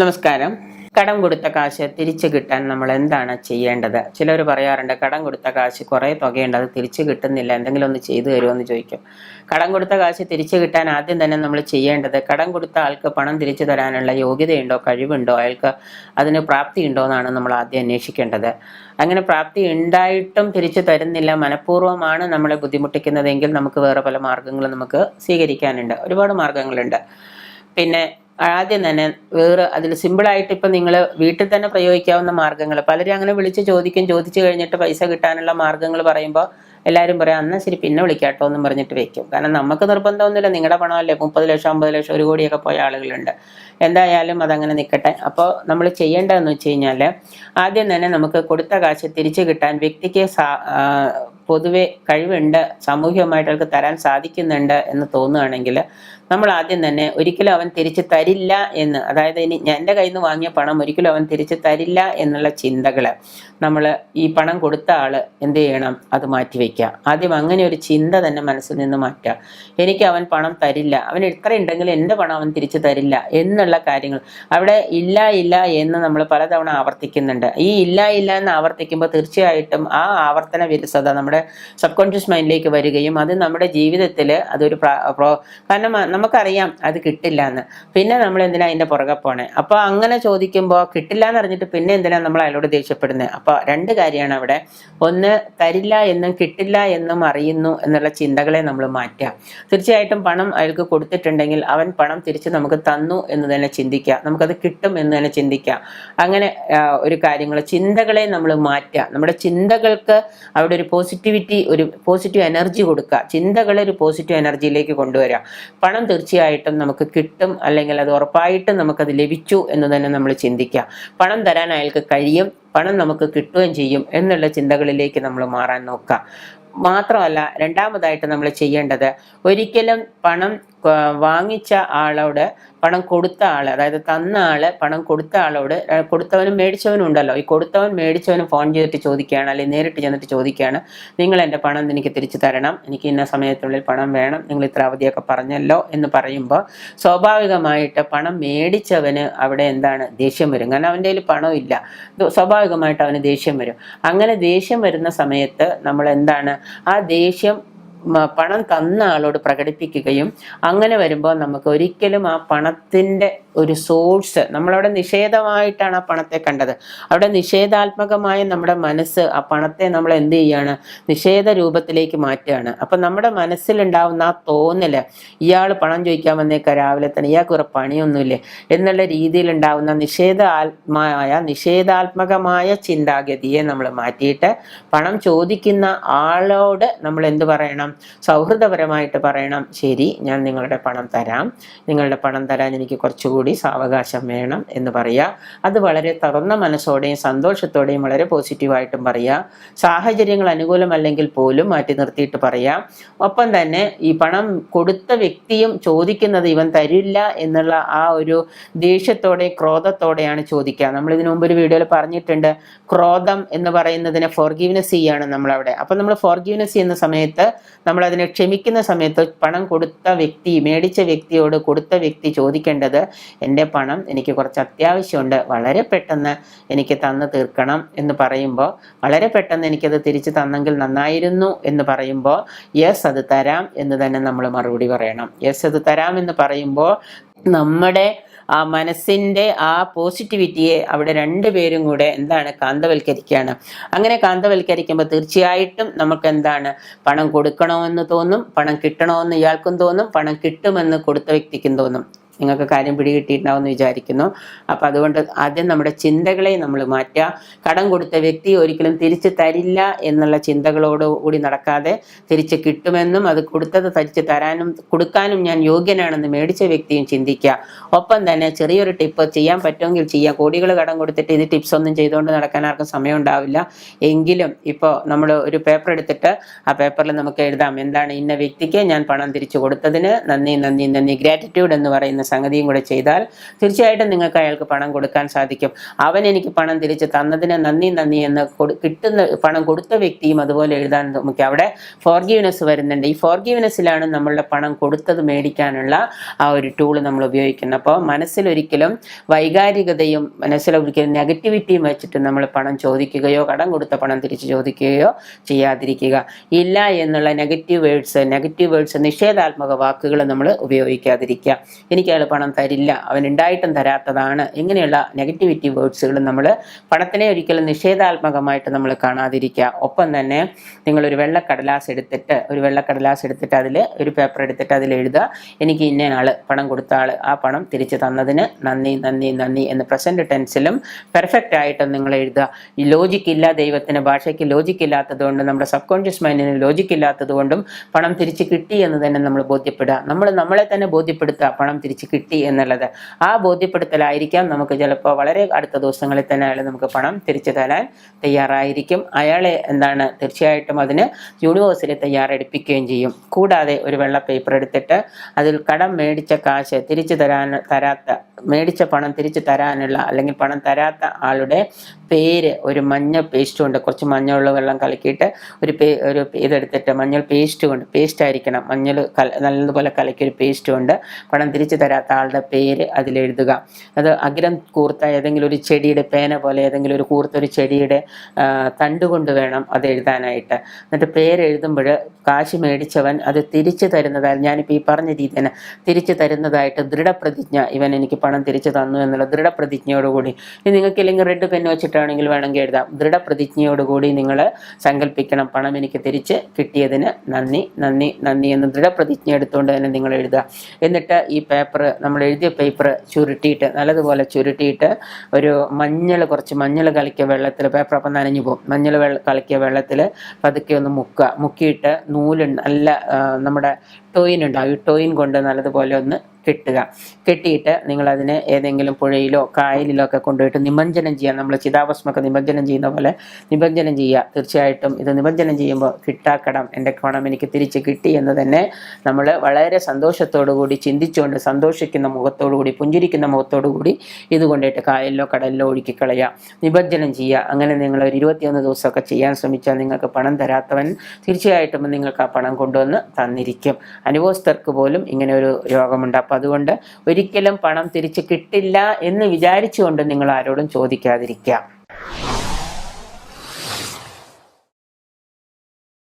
നമസ്കാരം. കടം കൊടുത്ത കാശ് തിരിച്ചു കിട്ടാൻ നമ്മൾ എന്താണ് ചെയ്യേണ്ടത്? ചിലർ പറയാറുണ്ട് കടം കൊടുത്ത കാശ് കുറേ തുകയുണ്ട് അത് തിരിച്ചു കിട്ടുന്നില്ല എന്തെങ്കിലും ഒന്ന് ചെയ്തു തരുമോ എന്ന് ചോദിക്കും. കടം കൊടുത്ത കാശ് തിരിച്ചു കിട്ടാൻ ആദ്യം തന്നെ നമ്മൾ ചെയ്യേണ്ടത് കടം കൊടുത്ത ആൾക്ക് പണം തിരിച്ചു തരാനുള്ള യോഗ്യതയുണ്ടോ കഴിവുണ്ടോ അയാൾക്ക് അതിന് പ്രാപ്തി ഉണ്ടോ എന്നാണ് നമ്മൾ ആദ്യം അന്വേഷിക്കേണ്ടത്. അങ്ങനെ പ്രാപ്തി ഉണ്ടായിട്ടും തിരിച്ചു തരുന്നില്ല മനഃപൂർവമാണ് നമ്മളെ ബുദ്ധിമുട്ടിക്കുന്നതെങ്കിൽ നമുക്ക് വേറെ പല മാർഗങ്ങളും നമുക്ക് സ്വീകരിക്കാനുണ്ട്. ഒരുപാട് മാർഗങ്ങളുണ്ട്. പിന്നെ ആദ്യം തന്നെ വേറെ അതിൽ സിമ്പിളായിട്ട് ഇപ്പം നിങ്ങൾ വീട്ടിൽ തന്നെ പ്രയോഗിക്കാവുന്ന മാർഗങ്ങൾ പലരും അങ്ങനെ വിളിച്ച് ചോദിക്കും ചോദിച്ചു കഴിഞ്ഞിട്ട് പൈസ കിട്ടാനുള്ള മാർഗങ്ങൾ പറയുമ്പോൾ എല്ലാവരും പറയാം അന്നാ ശരി പിന്നെ വിളിക്കാട്ടോ എന്നും പറഞ്ഞിട്ട് വെക്കും. കാരണം നമുക്ക് നിർബന്ധമൊന്നുമില്ല. നിങ്ങളുടെ പണമല്ലേ? മുപ്പത് ലക്ഷം അമ്പത് ലക്ഷം ഒരു കോടിയൊക്കെ പോയ ആളുകളുണ്ട്. എന്തായാലും അതങ്ങനെ നിൽക്കട്ടെ അപ്പോൾ നമ്മൾ ചെയ്യേണ്ടതെന്ന് വെച്ച് കഴിഞ്ഞാൽ ആദ്യം തന്നെ നമുക്ക് കൊടുത്ത കാശ് തിരിച്ചു കിട്ടാൻ വ്യക്തിക്ക് പൊതുവെ കഴിവുണ്ട് സാമൂഹികമായിട്ട് അവർക്ക് തരാൻ സാധിക്കുന്നുണ്ട് എന്ന് തോന്നുകയാണെങ്കിൽ നമ്മൾ ആദ്യം തന്നെ ഒരിക്കലും അവൻ തിരിച്ചു തരില്ല എന്ന് അതായത് ഇനി എന്റെ കയ്യിൽ നിന്ന് വാങ്ങിയ പണം ഒരിക്കലും അവൻ തിരിച്ചു തരില്ല എന്നുള്ള ചിന്തകൾ നമ്മൾ ഈ പണം കൊടുത്ത ആൾ എന്ത് ചെയ്യണം? അത് മാറ്റി വയ്ക്കുക. ആദ്യം അങ്ങനെ ഒരു ചിന്ത തന്നെ മനസ്സിൽ നിന്ന് മാറ്റുക. എനിക്ക് അവൻ പണം തരില്ല അവൻ ഇത്ര ഉണ്ടെങ്കിലും എന്റെ പണം അവൻ തിരിച്ചു തരില്ല എന്നുള്ള കാര്യങ്ങൾ. അവിടെ ഇല്ല ഇല്ല എന്ന് നമ്മൾ പലതവണ ആവർത്തിക്കുന്നുണ്ട്. ഈ ഇല്ല ഇല്ല എന്ന് ആവർത്തിക്കുമ്പോൾ തീർച്ചയായിട്ടും ആ ആവർത്തന വിരസത നമ്മുടെ സബ് കോൺഷ്യസ് മൈൻഡിലേക്ക് വരികയും അത് നമ്മുടെ ജീവിതത്തിൽ അതൊരു കാരണം നമുക്കറിയാം അത് കിട്ടില്ല എന്ന് പിന്നെ നമ്മൾ എന്തിനാ അതിന്റെ പുറകെ പോണേ? അപ്പോൾ അങ്ങനെ ചോദിക്കുമ്പോൾ കിട്ടില്ല എന്ന് അറിഞ്ഞിട്ട് പിന്നെ എന്തിനാ നമ്മൾ അയാളോട് ദേഷ്യപ്പെടുന്നത് അപ്പോൾ രണ്ട് കാര്യമാണ് അവിടെ. ഒന്ന് തരില്ല എന്നും കിട്ടില്ല എന്നും അറിയുന്നു എന്നുള്ള ചിന്തകളെ നമ്മൾ മാറ്റുക. തീർച്ചയായിട്ടും പണം അയാൾക്ക് കൊടുത്തിട്ടുണ്ടെങ്കിൽ അവൻ പണം തിരിച്ച് നമുക്ക് തന്നു എന്ന് തന്നെ ചിന്തിക്കുക. നമുക്കത് കിട്ടും എന്ന് തന്നെ ചിന്തിക്കുക. അങ്ങനെ ഒരു കാര്യങ്ങൾ ചിന്തകളെ നമ്മൾ മാറ്റുക. നമ്മുടെ ചിന്തകൾക്ക് അവിടെ ഒരു പോസിറ്റിവിറ്റി ഒരു പോസിറ്റീവ് എനർജി കൊടുക്കുക. ചിന്തകളെ ഒരു പോസിറ്റീവ് എനർജിയിലേക്ക് കൊണ്ടുവരിക. പണം തീർച്ചയായിട്ടും നമുക്ക് കിട്ടും അല്ലെങ്കിൽ അത് ഉറപ്പായിട്ടും നമുക്കത് ലഭിച്ചു എന്ന് തന്നെ നമ്മൾ ചിന്തിക്കുക. പണം തരാൻ അയാൾക്ക് കഴിയും പണം നമുക്ക് കിട്ടുകയും ചെയ്യും എന്നുള്ള ചിന്തകളിലേക്ക് നമ്മൾ മാറാൻ നോക്കുക. മാത്രമല്ല രണ്ടാമതായിട്ട് നമ്മൾ ചെയ്യേണ്ടത് ഒരിക്കലും പണം വാങ്ങിച്ച ആളോട് പണം കൊടുത്ത ആൾ അതായത് തന്ന ആൾ പണം കൊടുത്ത ആളോട് കൊടുത്തവനും മേടിച്ചവനും ഉണ്ടല്ലോ. ഈ കൊടുത്തവൻ മേടിച്ചവനും ഫോൺ ചെയ്തിട്ട് ചോദിക്കുകയാണ് അല്ലെങ്കിൽ നേരിട്ട് ചെന്നിട്ട് ചോദിക്കുകയാണ് നിങ്ങൾ എന്റെ പണം എനിക്ക് തിരിച്ചു തരണം. എനിക്ക് ഇന്ന സമയത്തിനുള്ളിൽ പണം വേണം. നിങ്ങൾ ഇത്ര അവധിയൊക്കെ പറഞ്ഞല്ലോ എന്ന് പറയുമ്പോൾ സ്വാഭാവികമായിട്ട് പണം മേടിച്ചവന് അവിടെ എന്താണ് ദേഷ്യം വരും. കാരണം അവന്റെ കയ്യിൽ പണമില്ല. സ്വാഭാവികമായിട്ട് അവന് ദേഷ്യം വരും. അങ്ങനെ ദേഷ്യം വരുന്ന സമയത്ത് നമ്മൾ എന്താണ് ആ ദേഷ്യം പണം തന്ന ആളോട് പ്രകടിപ്പിക്കുകയും അങ്ങനെ വരുമ്പോൾ നമുക്ക് ഒരിക്കലും ആ പണത്തിന്റെ ഒരു സോഴ്സ്. നമ്മളവിടെ നിഷേധമായിട്ടാണ് ആ പണത്തെ കണ്ടത്. അവിടെ നിഷേധാത്മകമായ നമ്മുടെ മനസ്സ് ആ പണത്തെ നമ്മൾ എന്ത് ചെയ്യാണ്? നിഷേധ രൂപത്തിലേക്ക് മാറ്റുകയാണ്. അപ്പം നമ്മുടെ മനസ്സിലുണ്ടാവുന്ന ആ തോന്നൽ ഇയാൾ പണം ചോദിക്കാൻ വന്നേക്ക രാവിലെ തന്നെ ഇയാൾക്ക് ഒരു പണിയൊന്നുമില്ലേ? എന്നുള്ള രീതിയിലുണ്ടാവുന്ന നിഷേധ ആത്മായ നിഷേധാത്മകമായ ചിന്താഗതിയെ നമ്മൾ മാറ്റിയിട്ട് പണം ചോദിക്കുന്ന ആളോട് നമ്മൾ എന്ത് പറയണം? സൗഹൃദപരമായിട്ട് പറയണം. ശരി ഞാൻ നിങ്ങളുടെ പണം തരാം. നിങ്ങളുടെ പണം തരാൻ എനിക്ക് കുറച്ചുകൂടി സാവകാശം വേണം എന്ന് പറയുക അത് വളരെ തുറന്ന മനസ്സോടെയും സന്തോഷത്തോടെയും വളരെ പോസിറ്റീവായിട്ടും പറയുക സാഹചര്യങ്ങൾ അനുകൂലമല്ലെങ്കിൽ പോലും മാറ്റി നിർത്തിയിട്ട് പറയാം. ഒപ്പം തന്നെ ഈ പണം കൊടുത്ത വ്യക്തിയും ചോദിക്കുന്നത് ഇവൻ തരില്ല എന്നുള്ള ആ ഒരു ദേഷ്യത്തോടെ ക്രോധത്തോടെയാണ് ചോദിക്കുക നമ്മൾ ഇതിനു മുമ്പ് ഒരു വീഡിയോയിൽ പറഞ്ഞിട്ടുണ്ട് ക്രോധം എന്ന് പറയുന്നതിനെ ഫോർഗീവ്നെസ് ചെയ്യാണ് നമ്മളവിടെ. അപ്പം നമ്മൾ ഫോർഗീവ്നെസ് ചെയ്യുന്ന സമയത്ത് നമ്മൾ അതിനെ ക്ഷമിക്കുന്ന സമയത്ത് പണം കൊടുത്ത വ്യക്തി മേടിച്ച വ്യക്തിയോട് കൊടുത്ത വ്യക്തി ചോദിക്കേണ്ടത് എന്റെ പണം എനിക്ക് കുറച്ച് അത്യാവശ്യമുണ്ട്. വളരെ പെട്ടെന്ന് എനിക്ക് തന്നു തീർക്കണം എന്ന് പറയുമ്പോൾ വളരെ പെട്ടെന്ന് എനിക്കത് തിരിച്ചു തന്നെങ്കിൽ നന്നായിരുന്നു എന്ന് പറയുമ്പോൾ യെസ് അത് തരാം എന്ന് തന്നെ നമ്മൾ മറുപടി പറയണം. യെസ് അത് തരാം എന്ന് പറയുമ്പോൾ നമ്മുടെ ആ മനസ്സിന്റെ ആ പോസിറ്റിവിറ്റിയെ അവിടെ രണ്ടുപേരും കൂടെ എന്താണ് കാന്തവൽക്കരിക്കുകയാണ്. അങ്ങനെ കാന്തവൽക്കരിക്കുമ്പോൾ തീർച്ചയായിട്ടും നമുക്ക് എന്താണ് പണം കൊടുക്കണമെന്ന് തോന്നും പണം കിട്ടണമെന്ന് ഇയാൾക്കും തോന്നും പണം കിട്ടുമെന്ന് കൊടുത്ത വ്യക്തിക്കും തോന്നും. നിങ്ങൾക്ക് കാര്യം പിടികിട്ടിയിട്ടുണ്ടാവുമെന്ന് വിചാരിക്കുന്നു. അപ്പോൾ അതുകൊണ്ട് ആദ്യം നമ്മുടെ ചിന്തകളെ നമ്മൾ മാറ്റുക. കടം കൊടുത്ത വ്യക്തി ഒരിക്കലും തിരിച്ചു തരില്ല എന്നുള്ള ചിന്തകളോട് കൂടി നടക്കാതെ തിരിച്ച് കിട്ടുമെന്നും അത് കൊടുത്തത് തിരിച്ച് തരാനും കൊടുക്കാനും ഞാൻ യോഗ്യനാണെന്ന് മേടിച്ച വ്യക്തിയും ചിന്തിക്കുക. ഒപ്പം തന്നെ ചെറിയൊരു ടിപ്പ് ചെയ്യാൻ പറ്റുമെങ്കിൽ ചെയ്യുക കോടികൾ കടം കൊടുത്തിട്ട് ഇത് ടിപ്സ് ഒന്നും ചെയ്തുകൊണ്ട് നടക്കാൻ ആർക്കും സമയം ഉണ്ടാവില്ല. എങ്കിലും ഇപ്പോൾ നമ്മൾ ഒരു പേപ്പർ എടുത്തിട്ട് ആ പേപ്പറിൽ നമുക്ക് എഴുതാം. എന്താണ് ഇന്ന വ്യക്തിക്ക് ഞാൻ പണം തിരിച്ചു കൊടുത്തതിന് നന്ദി നന്ദി നന്ദി. ഗ്രാറ്റിറ്റ്യൂഡ് എന്ന് പറയുന്ന സംഗതിയും കൂടെ ചെയ്താൽ തീർച്ചയായിട്ടും നിങ്ങൾക്ക് അയാൾക്ക് പണം കൊടുക്കാൻ സാധിക്കും. അവൻ എനിക്ക് പണം തിരിച്ച് തന്നതിന് നന്ദി നന്ദി എന്ന് കിട്ടുന്ന പണം കൊടുത്ത വ്യക്തിയും അതുപോലെ എഴുതാൻ നമുക്ക് അവിടെ ഫോർഗീവ്നെസ് വരുന്നുണ്ട്. ഈ ഫോർഗീവ്നെസ്സിലാണ് നമ്മളുടെ പണം കൊടുത്തത് മേടിക്കാനുള്ള ആ ഒരു ടൂൾ നമ്മൾ ഉപയോഗിക്കുന്നത്. അപ്പോൾ മനസ്സിലൊരിക്കലും വൈകാരികതയും മനസ്സിലൊരിക്കലും നെഗറ്റിവിറ്റിയും വെച്ചിട്ട് നമ്മൾ പണം ചോദിക്കുകയോ കടം കൊടുത്ത പണം തിരിച്ച് ചോദിക്കുകയോ ചെയ്യാതിരിക്കുക. ഇല്ല എന്നുള്ള നെഗറ്റീവ് വേഡ്സ് നെഗറ്റീവ് വേഡ്സ് നിഷേധാത്മക വാക്കുകൾ നമ്മൾ ഉപയോഗിക്കാതിരിക്കുക. എനിക്ക് അയാൾ പണം തരില്ല. അവൻ ഉണ്ടായിട്ടും തരാത്തതാണ്. ഇങ്ങനെയുള്ള നെഗറ്റിവിറ്റി വേർഡ്സുകൾ നമ്മൾ പണത്തിനെ ഒരിക്കലും നിഷേധാത്മകമായിട്ട് നമ്മൾ കാണാതിരിക്കുക. ഒപ്പം തന്നെ നിങ്ങളൊരു വെള്ളക്കടലാസ് എടുത്തിട്ട് ഒരു വെള്ളക്കടലാസ് എടുത്തിട്ട് അതിൽ ഒരു പേപ്പർ എടുത്തിട്ട് അതിൽ എഴുതുക. എനിക്ക് ഇന്ന ആൾ പണം കൊടുത്ത ആൾ ആ പണം തിരിച്ചു തന്നതിന് നന്ദി നന്ദി നന്ദി എന്ന് പ്രസന്റ് ടെൻസിലും പെർഫെക്റ്റ് ആയിട്ടും നിങ്ങൾ എഴുതുക. ഈ ലോജിക്ക് ഇല്ല ദൈവത്തിന് ഭാഷയ്ക്ക് ലോജിക്ക് ഇല്ലാത്തത് കൊണ്ട് നമ്മുടെ സബ് കോൺഷ്യസ് മൈൻഡിന് ലോജിക്ക് ഇല്ലാത്തത് കൊണ്ടും പണം തിരിച്ച് കിട്ടി എന്ന് തന്നെ നമ്മൾ ബോധ്യപ്പെടുക. നമ്മൾ നമ്മളെ തന്നെ ബോധ്യപ്പെടുത്തുക പണം തിരിച്ച് കിട്ടി എന്നുള്ളത്. ആ ബോധ്യപ്പെടുത്തലായിരിക്കാം. നമുക്ക് ചിലപ്പോൾ വളരെ അടുത്ത ദിവസങ്ങളിൽ തന്നെ അയാൾ നമുക്ക് പണം തിരിച്ചു തരാൻ തയ്യാറായിരിക്കും. അയാളെ എന്താണ് തീർച്ചയായിട്ടും അതിന് യൂണിവേഴ്സിൽ തയ്യാറെടുപ്പിക്കുകയും ചെയ്യും. കൂടാതെ ഒരു വെള്ള പേപ്പർ എടുത്തിട്ട് അതിൽ കടം മേടിച്ച കാശ് തിരിച്ചു തരാൻ തരാത്ത മേടിച്ച പണം തിരിച്ചു തരാനുള്ള അല്ലെങ്കിൽ പണം തരാത്ത ആളുടെ പേര് ഒരു മഞ്ഞ പേസ്റ്റ് കൊണ്ട് കുറച്ച് മഞ്ഞളുള്ള വെള്ളം കലക്കിയിട്ട് ഒരു പേ ഒരു ഇതെടുത്തിട്ട് മഞ്ഞൾ പേസ്റ്റ് കൊണ്ട് പേസ്റ്റ് ആയിരിക്കണം. മഞ്ഞൾ കല നല്ലതുപോലെ കലക്കി ഒരു പേസ്റ്റ് കൊണ്ട് പണം തിരിച്ചു തരാത്ത ആളുടെ പേര് അതിലെഴുതുക അത് അഗ്രം കൂർത്ത ഏതെങ്കിലും ഒരു ചെടിയുടെ പേന പോലെ ഏതെങ്കിലും ഒരു കൂർത്ത ഒരു ചെടിയുടെ തണ്ട് കൊണ്ട് വേണം അത് എഴുതാനായിട്ട്. എന്നിട്ട് പേരെഴുതുമ്പോൾ കാശ് മേടിച്ചവൻ അത് തിരിച്ചു തരുന്നതായി ഞാനിപ്പോൾ ഈ പറഞ്ഞ രീതി തന്നെ തിരിച്ചു തരുന്നതായിട്ട് ദൃഢപ്രതിജ്ഞ ഇവൻ എനിക്ക് പണം തിരിച്ചു തന്നു എന്നുള്ള ദൃഢപ്രതിജ്ഞയോടുകൂടി. ഇനി നിങ്ങൾക്ക് ഇല്ലെങ്കിൽ റെഡ് പെൻ വെച്ചിട്ടാണെങ്കിൽ വേണമെങ്കിൽ എഴുതാം. ദൃഢപ്രതിജ്ഞയോടുകൂടി നിങ്ങൾ സങ്കല്പിക്കണം പണം എനിക്ക് തിരിച്ച് കിട്ടിയതിന് നന്ദി നന്ദി നന്ദി എന്ന് ദൃഢപ്രതിജ്ഞ എടുത്തുകൊണ്ട് തന്നെ നിങ്ങൾ എഴുതുക. എന്നിട്ട് ഈ പേപ്പർ നമ്മൾ എഴുതിയ പേപ്പർ ചുരുട്ടിയിട്ട് നല്ലതുപോലെ ചുരുട്ടിയിട്ട് ഒരു മഞ്ഞൾ കുറച്ച് മഞ്ഞൾ കലക്കിയ വെള്ളത്തിൽ പേപ്പർ അപ്പം നനഞ്ഞു പോകും. മഞ്ഞൾ വെള്ള കലക്കിയ വെള്ളത്തിൽ പതുക്കെ ഒന്ന് മുക്കുക. മുക്കിയിട്ട് നൂൽ നല്ല നമ്മുടെ ടോയിൻ ഉണ്ടാവും. ഈ ടോയിൻ കൊണ്ട് നല്ലതുപോലെ ഒന്ന് കെട്ടുക. കെട്ടിയിട്ട് നിങ്ങളതിനെ ഏതെങ്കിലും പുഴയിലോ കായലിലോ ഒക്കെ കൊണ്ടുപോയിട്ട് നിമഞ്ജനം ചെയ്യുക. നമ്മൾ ചിതാഭസ്മൊക്കെ നിമഞ്ജനം ചെയ്യുന്ന പോലെ നിമഞ്ജനം ചെയ്യുക. തീർച്ചയായിട്ടും ഇത് നിമഞ്ജനം ചെയ്യുമ്പോൾ കിട്ടാക്കടം എന്റെ പണം എനിക്ക് തിരിച്ച് കിട്ടി എന്ന് തന്നെ നമ്മൾ വളരെ കൂടി ചിന്തിച്ചുകൊണ്ട് സന്തോഷിക്കുന്ന മുഖത്തോടു കൂടി പുഞ്ചിരിക്കുന്ന മുഖത്തോടു കൂടി ഇത് കൊണ്ടിട്ട് കായലിലോ കടലിലോ ഒഴുക്കി കളയുക നിമജ്ജനം ചെയ്യുക. അങ്ങനെ നിങ്ങൾ ഒരു ഇരുപത്തിയൊന്ന് ദിവസമൊക്കെ ചെയ്യാൻ ശ്രമിച്ചാൽ നിങ്ങൾക്ക് പണം തരാത്തവൻ തീർച്ചയായിട്ടും നിങ്ങൾക്ക് ആ പണം കൊണ്ടുവന്ന് തന്നിരിക്കും. അനുഭവസ്ഥർക്ക് പോലും ഇങ്ങനെ ഒരു രോഗമുണ്ട്. അപ്പം അതുകൊണ്ട് ഒരിക്കലും പണം തിരിച്ച് കിട്ടില്ല എന്ന് വിചാരിച്ചുകൊണ്ട് നിങ്ങൾ ആരോടും ചോദിക്കാതിരിക്കുക.